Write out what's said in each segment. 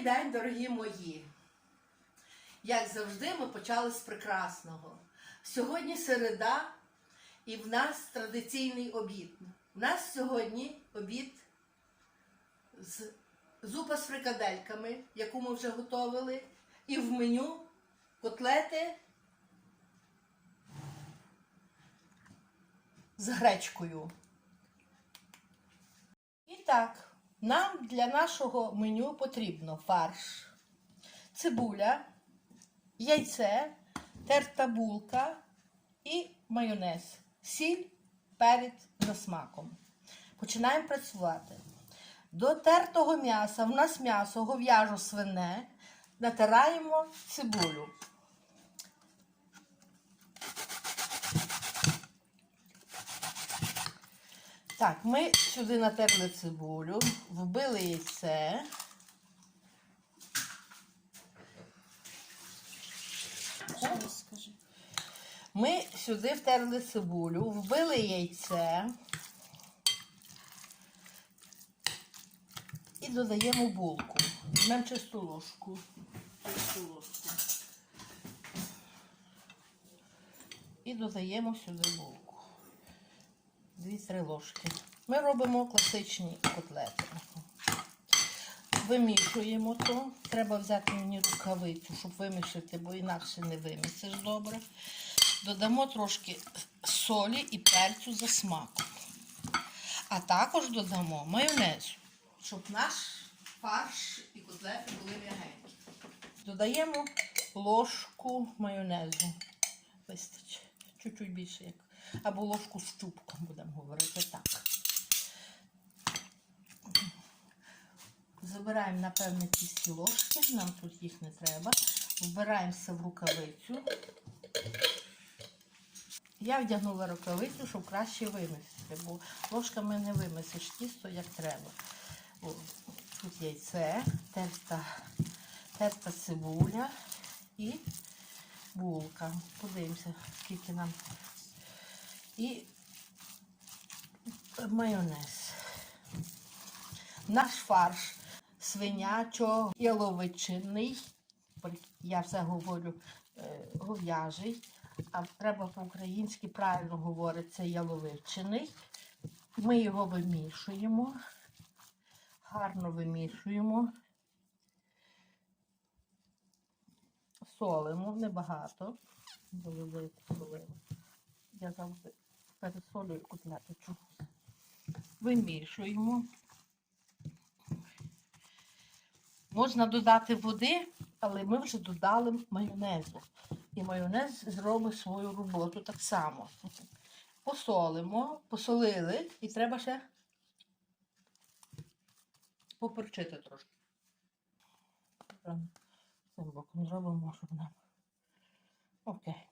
Добрий день, дорогі мої! Як завжди, ми почали з прекрасного. Сьогодні середа, і в нас традиційний обід. У нас сьогодні обід з зупа з фрикадельками, яку ми вже готували, і в меню котлети з гречкою. І так, нам для нашого меню потрібно фарш, цибуля, яйце, терта булка і майонез, сіль, перець за смаком. Починаємо працювати. До тертого м'яса, в нас м'ясо гов'яжо свине, натираємо цибулю. Так, ми сюди натерли цибулю, вбили яйце. Ми сюди втерли цибулю, вбили яйце і додаємо булку. Візьмемо чисту ложку. Чисту ложку. І додаємо сюди булку. Дві-три ложки. Ми робимо класичні котлети. Вимішуємо то. Треба взяти мені рукавицю, щоб вимішати, бо інакше не вимісиш добре. Додамо трошки солі і перцю за смаком. А також додамо майонезу, щоб наш фарш і котлети були м'ягенькі. Додаємо ложку майонезу. Вистачить. Чуть-чуть більше як. Або ложку з чубком, будемо говорити так. Забираємо, напевне, ці ложки, нам тут їх не треба. Вбираємося в рукавицю. Я вдягнула рукавицю, щоб краще вимісити, бо ложками не вимісиш тісто як треба. О, Тут яйце, терта, терта цибуля і булка. Подивимося, скільки нам. І майонез. Наш фарш свинячо яловичинний. Я все говорю е, гов'яжий, а треба по-українськи правильно говориться яловичиний. Ми його вимішуємо, гарно вимішуємо, солимо небагато. Я завжди пересолюю котлету чогось. Вимішуємо. Можна додати води, але ми вже додали майонезу. І майонез зробить свою роботу так само. Посолимо, посолили, і треба ще поперчити трошки. Цим боком зробимо, щоб нам. Окей.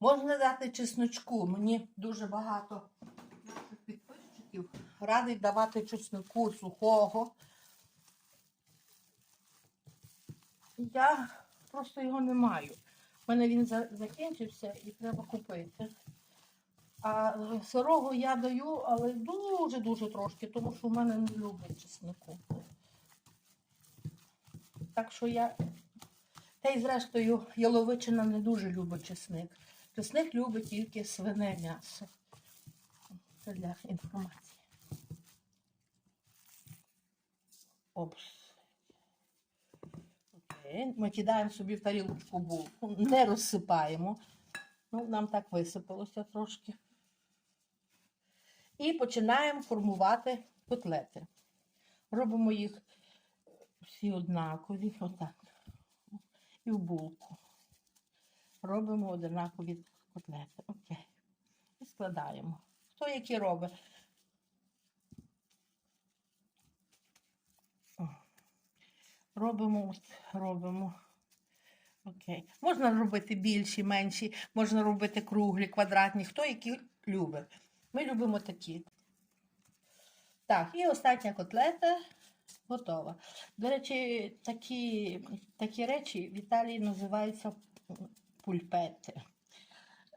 Можна дати чесночку. Мені дуже багато підписчиків радить давати чесноку сухого. Я просто його не маю. У мене він закінчився і треба купити. А е, сирого я даю, але дуже-дуже трошки, тому що в мене не люблять чеснику. Так що я. Та й зрештою, яловичина не дуже любить чесник. Чесник любить тільки свине м'ясо. Це для інформації. Опс. Окей. Ми кидаємо собі в тарілочку булку, не розсипаємо. Ну, нам так висипалося трошки. І починаємо формувати котлети. Робимо їх всі однакові, отак. І в булку. Робимо однакові котлети. Окей. І складаємо. Хто які робить? Робимо, робимо. Окей. Можна робити більші, менші, можна робити круглі, квадратні, хто які любить. Ми любимо такі. Так, і остання котлета готова. До речі, такі, такі речі в Італії називаються пульпети.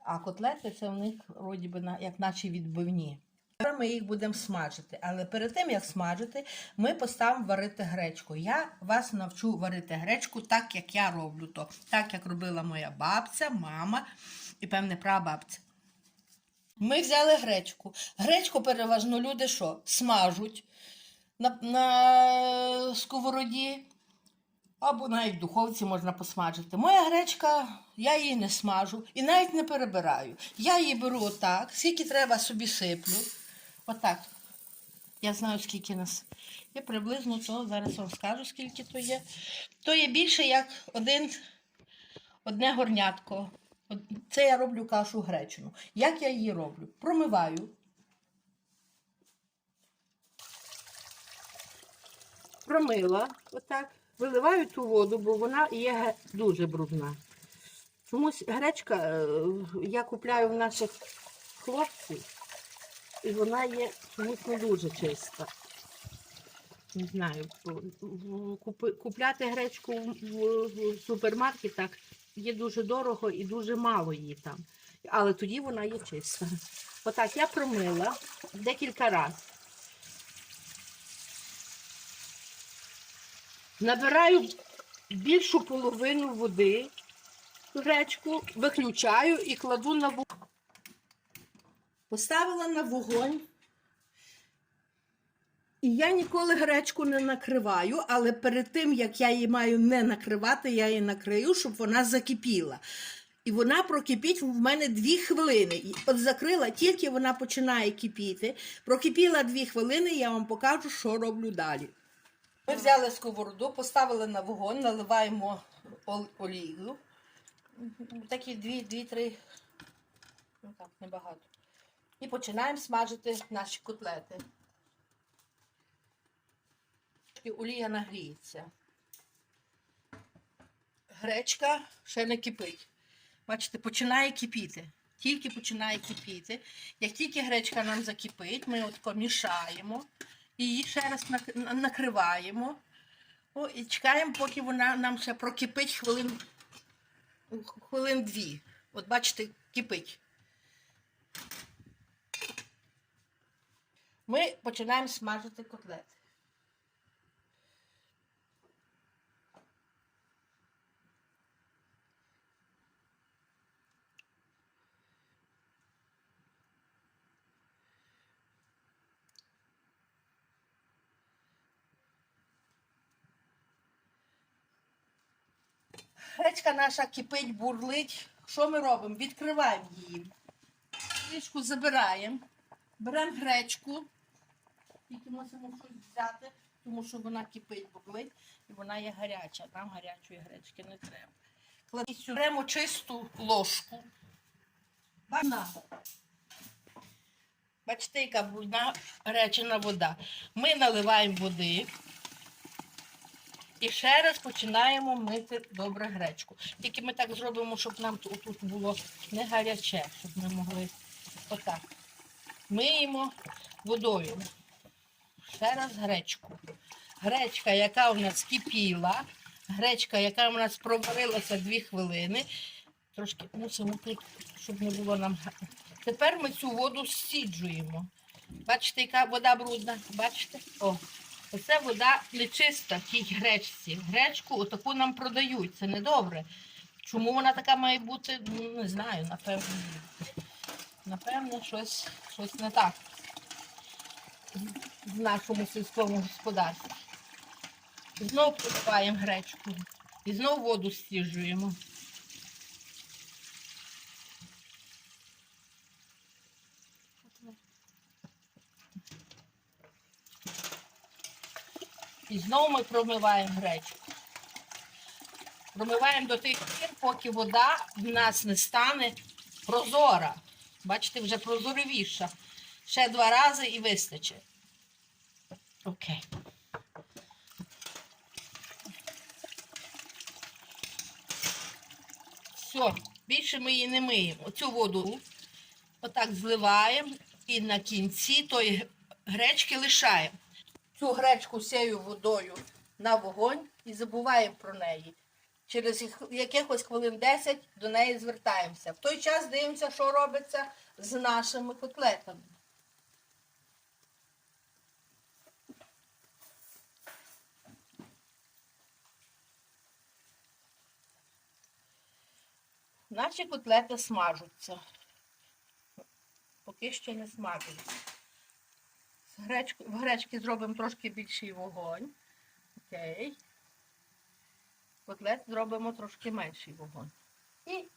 А котлети це в них вроді би як наче відбивні. Зараз ми їх будемо смажити. Але перед тим, як смажити, ми поставимо варити гречку. Я вас навчу варити гречку так, як я роблю то. Так, як робила моя бабця, мама і певне прабабця. Ми взяли гречку. Гречку переважно люди що? Смажуть на, на сковороді. Або навіть в духовці можна посмажити. Моя гречка, я її не смажу і навіть не перебираю. Я її беру отак, скільки треба собі сиплю. Отак. Я знаю, скільки нас. є приблизно то, зараз вам скажу, скільки то є. То є більше як один, одне горнятко. Це я роблю кашу гречину. Як я її роблю? Промиваю. Промила, отак. Виливаю ту воду, бо вона є дуже брудна. Чомусь гречка е, я купляю в наших хлопців, і вона є чомусь не дуже чиста. Не знаю, купляти гречку в супермаркетах є дуже дорого і дуже мало її там. Але тоді вона є чиста. Отак я промила декілька разів. Набираю більшу половину води, гречку, виключаю і кладу на вогонь. Поставила на вогонь. І я ніколи гречку не накриваю, але перед тим, як я її маю не накривати, я її накрию, щоб вона закипіла. І вона прокипіть в мене дві хвилини. От закрила, тільки вона починає кипіти. Прокипіла дві хвилини, я вам покажу, що роблю далі. Ми взяли сковороду, поставили на вогонь, наливаємо олію. Такі дві-три, ну так, небагато. І починаємо смажити наші котлети. І олія нагріється. Гречка ще не кипить. Бачите, починає кипіти. Тільки починає кипіти. Як тільки гречка нам закипить, ми от мішаємо. Її ще раз накриваємо. О, і чекаємо, поки вона нам ще прокипить хвилин, хвилин дві. От бачите, кипить. Ми починаємо смажити котлети. Гречка наша кипить, бурлить. Що ми робимо? Відкриваємо її. Кришку забираємо, беремо гречку, тільки мусимо щось взяти, тому що вона кипить, бурлить, і вона є гаряча. Нам гарячої гречки не треба. Кладемо. Беремо чисту ложку. Бачите? Бачите, яка брудна гарячена вода. Ми наливаємо води. І ще раз починаємо мити добре гречку. Тільки ми так зробимо, щоб нам тут було не гаряче, щоб ми могли отак. Миємо водою. Ще раз гречку. Гречка, яка у нас кипіла, гречка, яка у нас проварилася дві хвилини. Трошки мусимо щоб не було нам. Тепер ми цю воду зсіджуємо. Бачите, яка вода брудна? Бачите? О, Оце вода нечиста в тій гречці. Гречку отаку нам продають. Це недобре. Чому вона така має бути? Ну, не знаю, напевно. Напевно, щось, щось не так в нашому сільському господарстві. Знову проливаємо гречку. І знову воду стіжуємо. І знову ми промиваємо гречку. Промиваємо до тих пір, поки вода в нас не стане прозора. Бачите, вже прозоровіша. Ще два рази і вистачить. Окей. Все, більше ми її не миємо. Оцю воду отак зливаємо і на кінці тої гречки лишаємо цю гречку сію водою на вогонь і забуваємо про неї. Через якихось хвилин 10 до неї звертаємося. В той час дивимося, що робиться з нашими котлетами. Наші котлети смажуться. Поки ще не смажуються. З гречки, в гречки зробимо трошки більший вогонь. Окей. Котлет зробимо трошки менший вогонь. І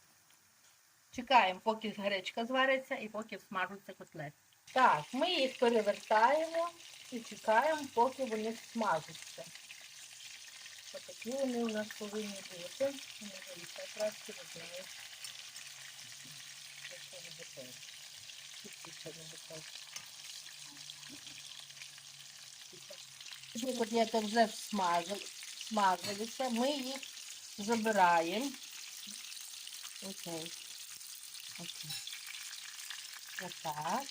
чекаємо, поки гречка звариться і поки смажуться котлети. Так, ми їх перевертаємо і чекаємо, поки вони смажуться. Отакі вони у нас повинні бути. Дивіться, якраз не знаю. Не готово. Тут не готово. Котлети вже смажили- смажилися, ми їх забираємо. Окей. Окей. Отак.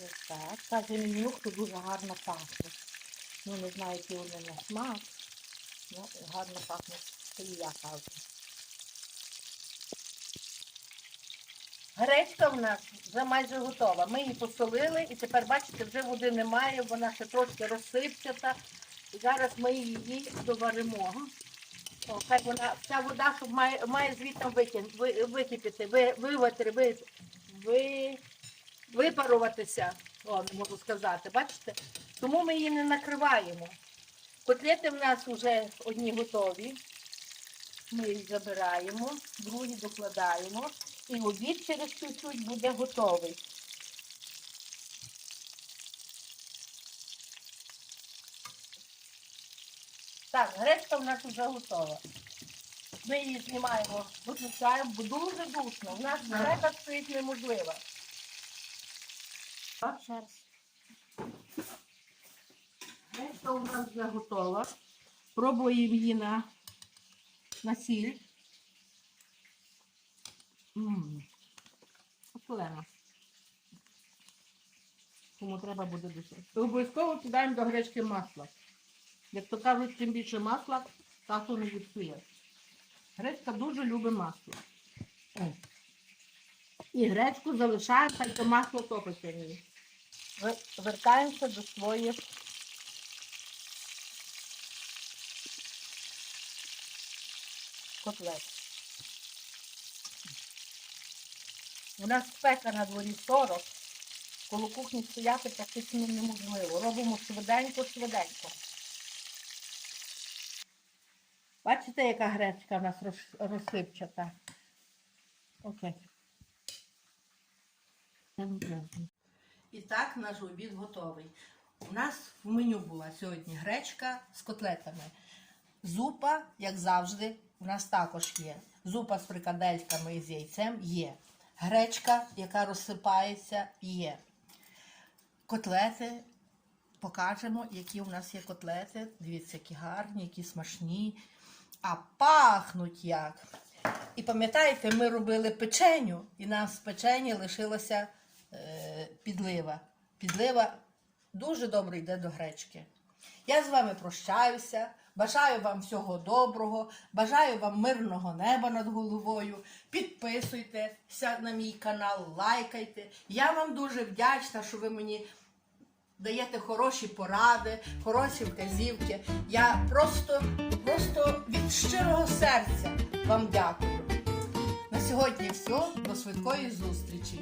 Отак. Так, він нюх тут дуже гарно пахне. Ну, не знаю, який вони на смак. Ну, гарно пахне, і я кажу. Гречка в нас вже майже готова. Ми її посолили і тепер, бачите, вже води немає, вона ще трошки розсипчата. І зараз ми її доваримо. О, хай вона, вся вода, щоб має, має звідти ви, википіти, ви, виватри, ви, ви, випаруватися. О, не можу сказати, бачите? Тому ми її не накриваємо. Котлети в нас вже одні готові. Ми їх забираємо, другі докладаємо. І обід через чуть-чуть буде готовий. Так, гречка в нас вже готова. Ми її знімаємо, виключаємо, бо дуже душно. У нас грека стоїть неможлива. Гречка у нас вже готова. Пробуємо її на, на сіль. Солена. Тому треба буде дешевше. Обов'язково кидаємо до гречки масло. Як то кажуть, чим більше масла, тато не відсує. Гречка дуже любить масло. І гречку залишаємо, хай то масло топиться в ній. Вертаємося до своїх котлет. У нас спека на дворі 40. Коло кухні стояти практично неможливо. Робимо швиденько-швиденько. Бачите, яка гречка в нас розсипчата? Окей. І так наш обід готовий. У нас в меню була сьогодні гречка з котлетами. Зупа, як завжди, у нас також є. Зупа з фрикадельками і з яйцем є. Гречка, яка розсипається, є. Котлети. Покажемо, які у нас є котлети. Дивіться, які гарні, які смачні. А пахнуть як. І пам'ятаєте, ми робили печеню, і нам з печені лишилася е, підлива. Підлива дуже добре йде до гречки. Я з вами прощаюся. Бажаю вам всього доброго, бажаю вам мирного неба над головою. Підписуйтеся на мій канал, лайкайте. Я вам дуже вдячна, що ви мені даєте хороші поради, хороші вказівки. Я просто, просто від щирого серця вам дякую. На сьогодні все. До швидкої зустрічі.